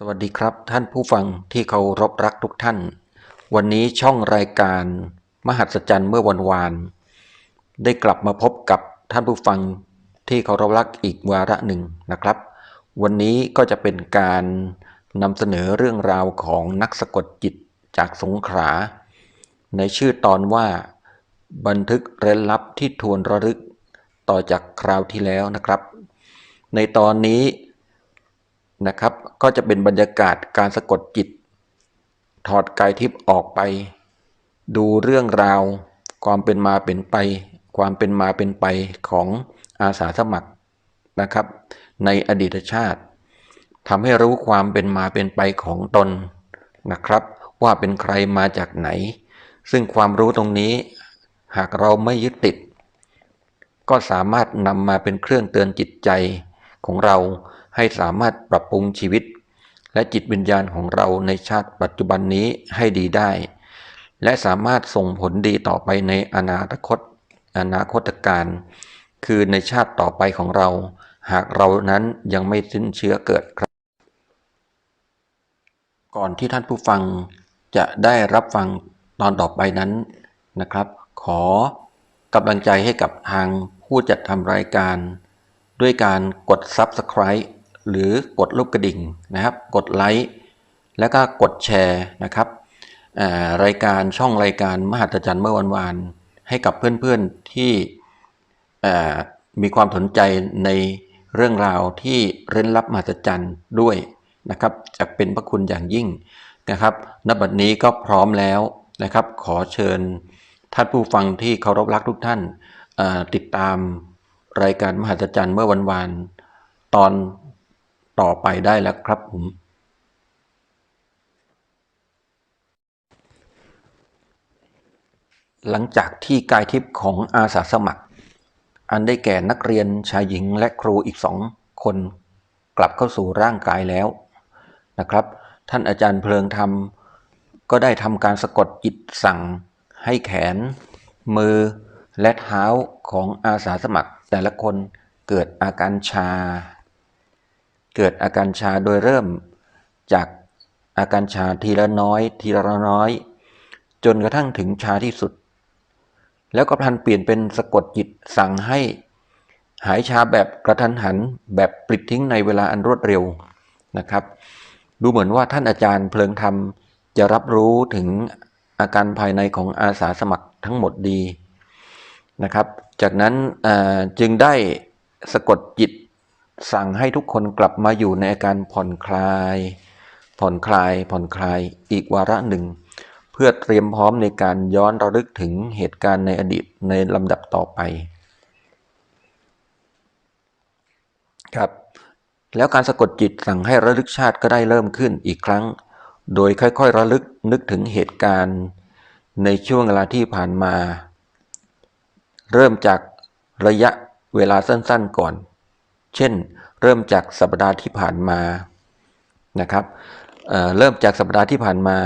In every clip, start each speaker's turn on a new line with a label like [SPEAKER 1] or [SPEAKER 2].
[SPEAKER 1] สวัสดีครับท่านผู้ฟังที่เคารพรักทุกท่าน วันนี้ช่องรายการมหัศจรรย์เมื่อวันวาน ได้กลับมาพบกับท่านผู้ฟังที่เคารพรักอีกวาระหนึ่งนะครับ วันนี้ก็จะเป็นการนำเสนอเรื่องราวของนักสะกดจิตจากสงขลาในชื่อตอนว่า บันทึกเร้นลับที่ทวนระลึกต่อจากคราวที่แล้วนะครับ ในตอนนี้ นะครับ ก็จะเป็นบรรยากาศการสะกดจิต ถอดกายทิพย์ออกไป ดูเรื่องราว ความเป็นมาเป็นไป ความเป็นมาเป็นไปของอาสาสมัครนะครับ ในอดีตชาติทำให้รู้ความเป็นมาเป็นไปของตนนะครับ ว่าเป็นใครมาจากไหน ซึ่งความรู้ตรงนี้ หากเราไม่ยึดติด ก็สามารถนำมาเป็นเครื่องเตือนจิตใจของเรา ให้สามารถปรับปรุงชีวิต และจิตวิญญาณของเราในชาติปัจจุบันนี้ให้ดีได้ และสามารถส่งผลดีต่อไปในอนาคตอนาคตการ คือในชาติต่อไปของเรา หากเรานั้นยังไม่สิ้นเชื้อเกิดครับ ก่อนที่ท่านผู้ฟังจะได้รับฟังตอนต่อไปนั้นนะครับ ขอกำลังใจให้กับทางผู้จัดทำรายการ ด้วยการกด Subscribe หรือกดลูกกระดิ่งนะครับ กดไลค์แล้วก็กดแชร์นะครับรายการช่องรายการมหัศจรรย์เมื่อวันวานให้กับเพื่อนๆที่มีความสนใจในเรื่องราวที่เร้นลับมหัศจรรย์ด้วยนะครับจะเป็นพระคุณอย่างยิ่งนะครับณบัดนี้ก็พร้อมแล้วนะครับ ขอเชิญท่านผู้ฟังที่เคารพรักทุกท่านติดตามรายการมหัศจรรย์เมื่อวันวานตอน ต่อไปได้แล้วครับผมหลังจากที่กายทิพย์ของอาสาสมัคร อันได้แก่นักเรียนชายหญิงและครูอีกสองคน กลับเข้าสู่ร่างกายแล้วนะครับ ท่านอาจารย์เพลิงธรรม ก็ได้ทำการสะกดจิตสั่ง ให้แขน มือ และเท้าของอาสาสมัคร แต่ละคนเกิดอาการชา เกิดอาการชาโดยเริ่ม จากอาการชาทีละน้อย ทีละน้อย จนกระทั่งถึงชาที่สุด แล้วก็พันเปลี่ยนเป็นสะกดจิตสั่งให้ หายชาแบบกระทันหันแบบปลิดทิ้งในเวลาอันรวดเร็วนะครับ ดูเหมือนว่าท่านอาจารย์เพลิงธรรมจะรับรู้ถึงอาการภายในของอาสาสมัครทั้งหมดดีนะครับ จากนั้นจึงได้สะกดจิต สั่งให้ทุกคนกลับมาอยู่ในอาการผ่อนคลาย ผ่อนคลาย ผ่อนคลาย อีกวาระหนึ่ง เพื่อเตรียมพร้อมในการย้อนระลึกถึงเหตุการณ์ในอดีตในลำดับต่อไป ครับ แล้วการสะกดจิตสั่งให้ระลึกชาติก็ได้เริ่มขึ้นอีกครั้ง โดยค่อยๆ ระลึกนึกถึงเหตุการณ์ ในช่วงเวลาที่ผ่านมา เริ่มจากระยะเวลาสั้นๆก่อน เช่น เริ่มจากสัปดาห์ที่ผ่านมานะครับเเริ่มจากสัปดาห์ที่ผ่านมา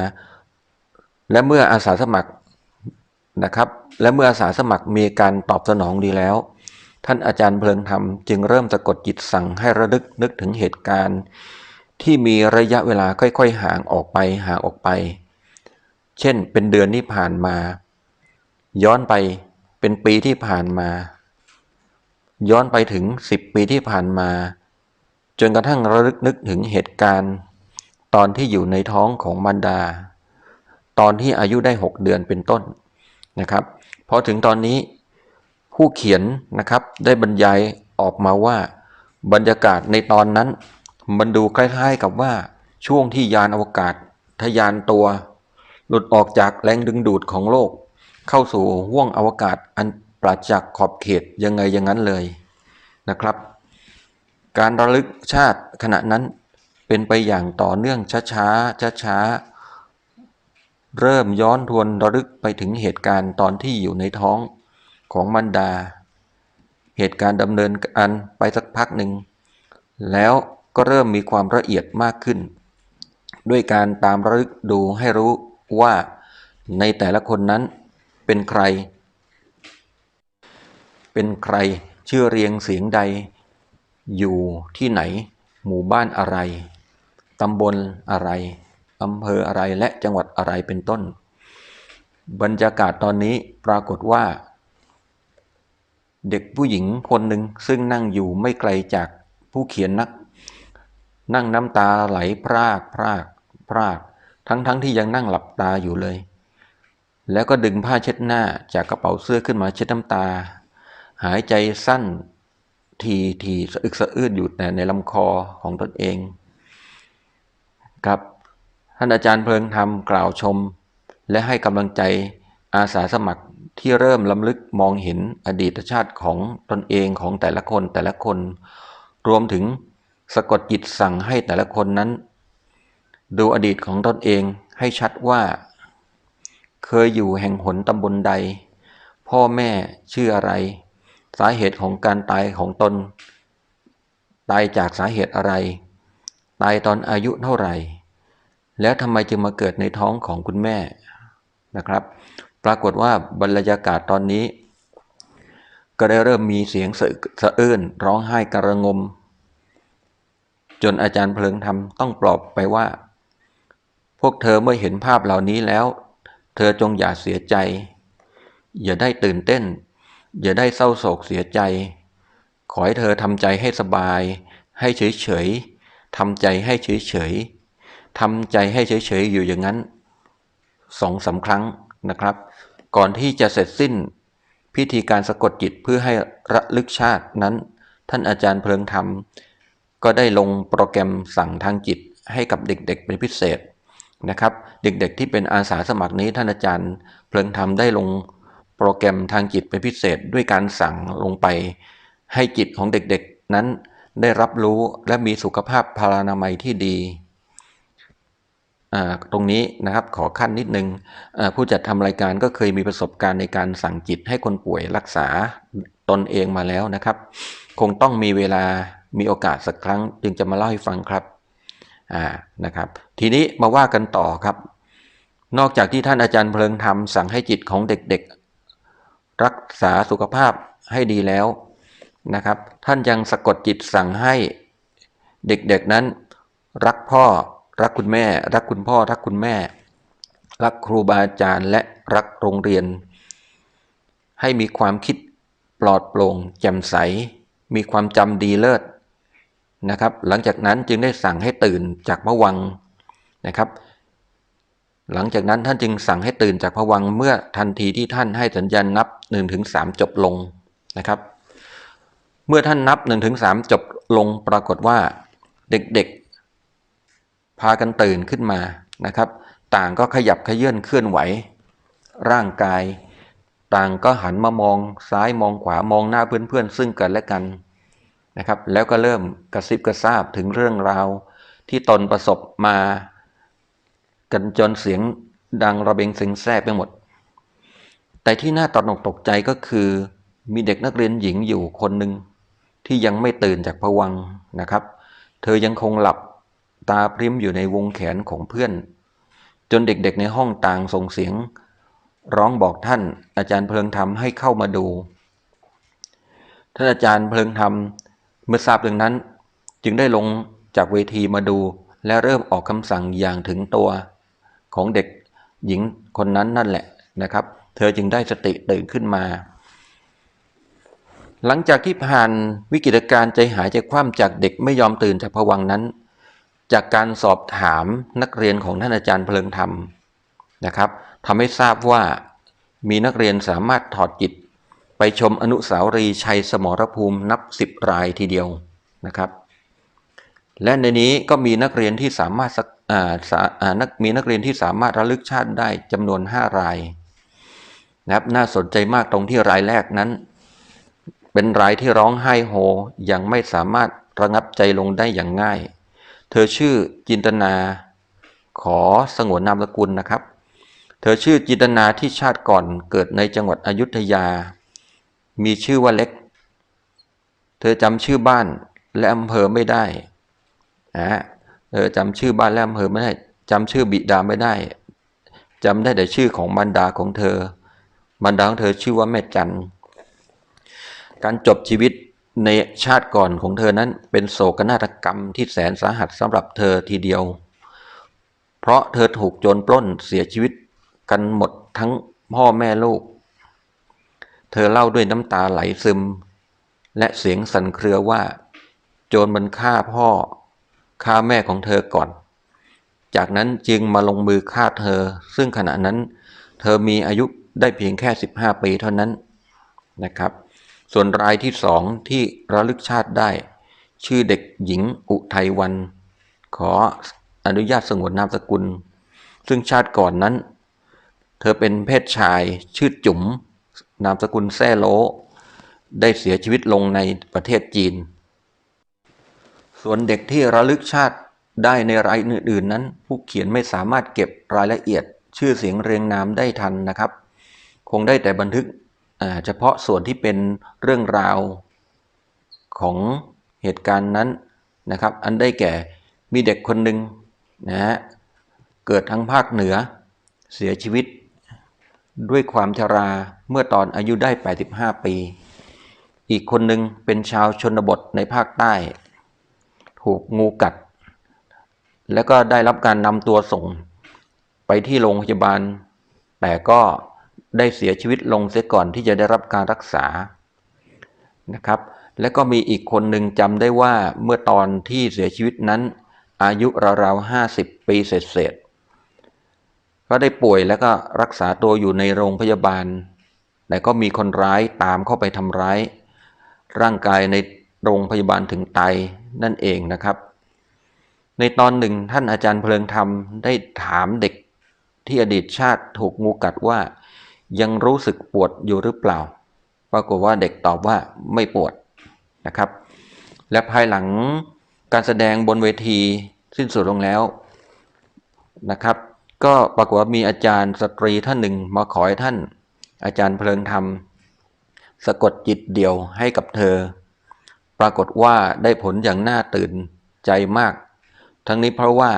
[SPEAKER 1] และเมื่ออาสาสมัครนะครับ และเมื่ออาสาสมัครมีการตอบสนองดีแล้ว ท่านอาจารย์เพลิงธรรมจึงเริ่มสะกดจิตสั่งให้ระลึกนึกถึงเหตุการณ์ ที่มีระยะเวลาค่อยๆ ห่างออกไปห่างออกไป เช่น เป็นเดือนที่ผ่านมา ย้อนไปเป็นปีที่ผ่านมา ย้อนไปถึง 10 ปีที่ผ่านมา จนกระทั่งระลึกนึกถึงเหตุการณ์ ตอนที่อยู่ในท้องของมารดา ตอนที่อายุได้ 6 เดือนเป็นต้นนะครับพอถึงตอนนี้ผู้เขียนนะครับได้บรรยายออกมาว่า บรรยากาศในตอนนั้น มันดูคล้ายๆกับว่าช่วงที่ยานอวกาศทยานตัว หลุดออกจากแรงดึงดูดของโลก เข้าสู่ห้วงอวกาศอัน ปราศจากขอบเขตยังไงอย่างนั้นเลยนะครับ การระลึกชาติขณะนั้นเป็นไปอย่างต่อเนื่องช้าๆช้าๆเริ่มย้อนทวนระลึกไปถึงเหตุการณ์ตอนที่อยู่ในท้องของมันดา เหตุการณ์ดำเนินการไปสักพักหนึ่ง แล้วก็เริ่มมีความละเอียดมากขึ้น ด้วยการตามระลึกดูให้รู้ว่าในแต่ละคนนั้นเป็นใคร เป็นใครชื่อเรียงเสียงใด อยู่ที่ไหน หมู่บ้านอะไร ตำบลอะไร อำเภออะไรและจังหวัดอะไรเป็นต้น บรรยากาศตอนนี้ปรากฏว่า เด็กผู้หญิงคนหนึ่งซึ่งนั่งอยู่ไม่ไกลจากผู้เขียนนัก นั่งน้ำตาไหลพรากพรากพราก ทั้งทั้งที่ยังนั่งหลับตาอยู่เลยแล้วก็ดึงผ้าเช็ดหน้าจากกระเป๋าเสื้อขึ้นมาเช็ดน้ำตา หายใจสั้นทีทีสะอึกสะอื้นอยู่ในลำคอของตนเองครับท่านอาจารย์เพลิงธรรมกล่าวชม และให้กำลังใจอาสาสมัครที่เริ่มล้ำลึกมองเห็นอดีตชาติของตนเองของแต่ละคนแต่ละคน รวมถึงสะกดจิตสั่งให้แต่ละคนนั้น ดูอดีตของตนเองให้ชัดว่า เคยอยู่แห่งหนตำบลใด พ่อแม่ชื่ออะไร สาเหตุของการตายของตน ตายจากสาเหตุอะไร ตายตอนอายุเท่าไหร่ แล้วทำไมจึงมาเกิดในท้องของคุณแม่นะครับ ปรากฏว่าบรรยากาศตอนนี้ ก็ได้เริ่มมีเสียงสะอึกสะอื้นร้องไห้กระงม จนอาจารย์เพลิงธรรมต้องปลอบไปว่า พวกเธอเมื่อเห็นภาพเหล่านี้แล้ว เธอจงอย่าเสียใจ อย่าได้ตื่นเต้น อย่าได้เศร้าโศกเสียใจ ขอให้เธอทำใจให้สบาย ให้เฉยเฉยๆทำใจให้เฉยเฉยๆทำใจให้เฉยเฉยๆอยู่อย่างนั้นสองสามครั้งนะครับ ก่อนที่จะเสร็จสิ้น พิธีการสะกดจิตเพื่อให้ระลึกชาตินั้น ท่านอาจารย์เพลิงธรรม ก็ได้ลงโปรแกรมสั่งทางจิตให้กับเด็กๆเป็นพิเศษนะครับ เด็กๆที่เป็นอาสาสมัครนี้ท่านอาจารย์เพลิงธรรมได้ลง โปรแกรมทางจิตเป็นพิเศษด้วยการสั่งลงไป ให้จิตของเด็กๆ นั้นได้รับรู้และมีสุขภาพพลานามัยที่ดี ตรงนี้นะครับขอขั้นนิดนึงผู้จัดทำรายการก็เคยมีประสบการณ์ในการสั่งจิตให้คนป่วยรักษาตนเองมาแล้วนะครับ คงต้องมีเวลามีโอกาสสักครั้ง จึงจะมาเล่าให้ฟังครับนะครับ ทีนี้มาว่ากันต่อครับ นอกจากที่ท่านอาจารย์เพลิงธรรมสั่งให้จิตของเด็กๆ รักษาสุขภาพให้ดีแล้วนะครับ ท่านยังสะกดจิตสั่งให้เด็กๆนั้น รักพ่อรักคุณแม่ รักคุณพ่อ รักคุณแม่ รักครูบาอาจารย์และรักโรงเรียน ให้มีความคิดปลอดโปร่งแจ่มใส มีความจำดีเลิศนะครับ หลังจากนั้นจึงได้สั่งให้ตื่นจากพระวังนะครับ หลังจากนั้นท่านจึงสั่งให้ตื่นจากพวังเมื่อทันทีที่ท่านให้สัญญาณนับ1นถึงสจบลงนะครับ เมื่อท่านนับ1นถึงสจบลงปรากฏว่าเด็กๆ พากันตื่นขึ้นมานะครับ ต่างก็ขยับขยื่นเคลื่อนไหว ร่างกาย ต่างก็หันมามองซ้ายมองขวามองหน้าเพื่อนๆ ซึ่งกันและกันนะครับ แล้วก็เริ่มกระซิบกระซาบถึงเรื่องราวที่ตนประสบมา กันจนเสียงดังระเบงเซ็งแซ่ไปหมด แต่ที่น่าตระหนกตกใจก็คือ มีเด็กนักเรียนหญิงอยู่คนหนึ่งที่ยังไม่ตื่นจากผวังนะครับ เธอยังคงหลับตาพริ้มอยู่ในวงแขนของเพื่อน จนเด็กๆในห้องต่างส่งเสียง ร้องบอกท่านอาจารย์เพลิงธรรมให้เข้ามาดู ท่านอาจารย์เพลิงธรรมเมื่อทราบเรื่องนั้น จึงได้ลงจากเวทีมาดูและเริ่มออกคำสั่งอย่างถึงตัว ของเด็กหญิงคนนั้นนั่นแหละนะครับ เธอจึงได้สติตื่นขึ้นมา หลังจากที่ผ่านวิกฤตการณ์ใจหายใจคว่ำจากเด็กไม่ยอมตื่นจากผวังนั้น จากการสอบถามนักเรียนของท่านอาจารย์เพลิงธรรมนะครับทำให้ทราบว่ามีนักเรียนสามารถถอดจิต ไปชมอนุสาวรีย์ชัยสมรภูมินับสิบรายทีเดียวนะครับ และในนี้ก็มีนักเรียนที่สามารถ มีนักเรียนที่สามารถระลึกชาติได้จำนวน 5 รายนะครับน่าสนใจมากตรงที่รายแรกนั้น เป็นรายที่ร้องไห้โฮยังไม่สามารถระงับใจลงได้อย่างง่าย เธอชื่อจินตนา ขอสงวนนามสกุลนะครับ เธอชื่อจินตนาที่ชาติก่อนเกิดในจังหวัดอยุธยา มีชื่อว่าเล็ก เธอจำชื่อบ้านและอำเภอไม่ได้นะ เธอจำชื่อบ้านและอำเภอไม่ได้จำชื่อบิดาไม่ได้จำได้แต่ชื่อของบรรดาของเธอ บรรดาของเธอชื่อว่าแม่จันการจบชีวิตในชาติก่อนของเธอนั้นเป็นโศกนาฏกรรมที่แสนสาหัสสำหรับเธอทีเดียว เพราะเธอถูกโจรปล้นเสียชีวิตกันหมดทั้งพ่อแม่ลูก เธอเล่าด้วยน้ำตาไหลซึม และเสียงสั่นเครือว่า โจรมันฆ่าพ่อ ฆ่าแม่ของเธอก่อน จากนั้นจึงมาลงมือฆ่าเธอ ซึ่งขณะนั้น เธอมีอายุได้เพียงแค่ 15 ปีเท่านั้นนะครับ ส่วนรายที่สองที่ระลึกชาติได้ ชื่อเด็กหญิงอุทัยวัน ขออนุญาตสงวนนามสกุล ซึ่งชาติก่อนนั้น เธอเป็นเพศชายชื่อจุ๋มนามสกุลแซ่โลได้เสียชีวิตลงในประเทศจีน ส่วนเด็กที่ระลึกชาติได้ในรายอื่นๆนั้น ผู้เขียนไม่สามารถเก็บรายละเอียด ชื่อเสียงเรียงนามได้ทันนะครับ คงได้แต่บันทึกเฉพาะส่วนที่เป็นเรื่องราวของเหตุการณ์นั้นนะครับ อันได้แก่มีเด็กคนหนึ่งนะฮะเกิดทั้งภาคเหนือเสียชีวิต ด้วยความชราเมื่อตอนอายุได้ 85 ปี อีกคนหนึ่งเป็นชาวชนบทในภาคใต้ ถูกงูกัด แล้วก็ได้รับการนำตัวส่งไปที่โรงพยาบาล แต่ก็ได้เสียชีวิตลงเสียก่อนที่จะได้รับการรักษานะครับ และก็มีอีกคนหนึ่งจำได้ว่าเมื่อตอนที่เสียชีวิตนั้น อายุราวๆ50ปีเศษก็ได้ป่วยแล้วก็รักษาตัวอยู่ในโรงพยาบาล แต่ก็มีคนร้ายตามเข้าไปทำร้าย ร่างกายใน โรงพยาบาลถึงตายนั่นเองนะครับ ในตอนหนึ่งท่านอาจารย์เพลิงธรรมได้ถามเด็กที่อดีตชาติถูกงูกัดว่า ยังรู้สึกปวดอยู่หรือเปล่า ปรากฏว่าเด็กตอบว่าไม่ปวดนะครับ และภายหลังการแสดงบนเวทีสิ้นสุดลงแล้วนะครับ ก็ปรากฏว่ามีอาจารย์สตรีท่านหนึ่งมาขอให้ท่าน อาจารย์เพลิงธรรม สะกดจิตเดียวให้กับเธอ รากฏว่าได้ผลอย่างน่าตื่นใจมาก ทั้งนี้เพราะว่า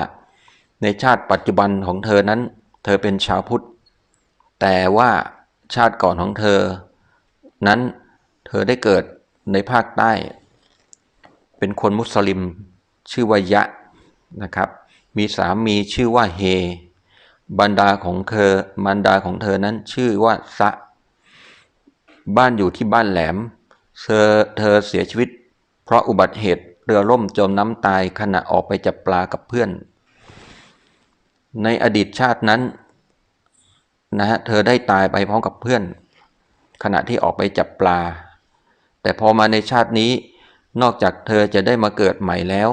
[SPEAKER 1] ในชาติปัจจุบันของเธอนั้น เธอเป็นชาวพุทธ แต่ว่าชาติก่อนของเธอ นั้นเธอได้เกิดในภาคใต้ เป็นคนมุสลิมชื่อว่ายะนะครับ มีสามีชื่อว่าเฮบรรดาของเธอมารดาของเธอนั้นชื่อว่าซะบ้านอยู่ที่บ้านแหลม เธอเธอเสียชีวิต เพราะอุบัติเหตุเรือล่มจมน้ำตายขณะออกไปจับปลากับเพื่อน ในอดีตชาตินั้นนะฮะเธอได้ตายไปพร้อมกับเพื่อน ขณะที่ออกไปจับปลา แต่พอมาในชาตินี้ นอกจากเธอจะได้มาเกิดใหม่แล้ว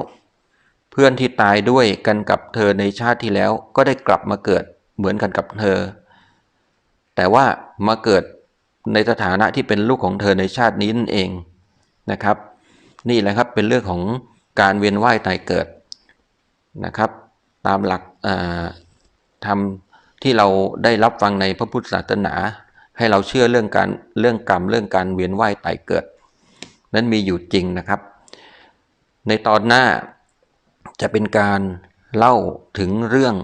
[SPEAKER 1] เพื่อนที่ตายด้วยกันกับเธอในชาติที่แล้วก็ได้กลับมาเกิดเหมือนกันกับเธอ แต่ว่ามาเกิดในสถานะที่เป็นลูกของเธอในชาตินี้นั่นเองนะครับ นี่แหละครับเป็นเรื่องของการเวียนว่ายตายเกิดนะครับ ตามหลักธรรมที่เราได้รับฟังในพระพุทธศาสนา ให้เราเชื่อเรื่องการเรื่องกรรมเรื่องการเวียนว่ายตายเกิด นั้นมีอยู่จริงนะครับ ในตอนหน้าจะเป็นการเล่าถึงเรื่อง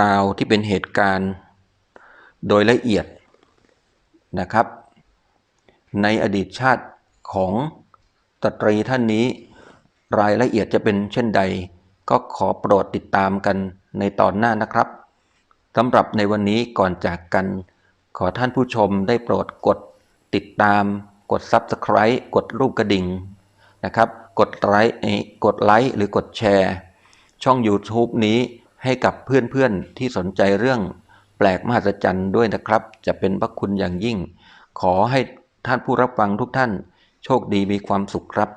[SPEAKER 1] ราวที่เป็นเหตุการณ์โดยละเอียดนะครับ ในอดีตชาติของ สตรีท่านนี้ รายละเอียดจะเป็นเช่นใด ก็ขอโปรดติดตามกันในตอนหน้านะครับสำหรับในวันนี้ก่อนจากกัน ขอท่านผู้ชมได้โปรดกดติดตาม กด Subscribe กดรูปกระดิ่งนะครับ กดไลค์กดไลค์หรือกดแชร์ ช่อง YouTube นี้ให้กับเพื่อนๆที่สนใจเรื่องแปลกมหัศจรรย์ด้วยนะครับ จะเป็นพระคุณอย่างยิ่ง ขอให้ท่านผู้รับฟังทุกท่าน โชคดีมีความสุขครับ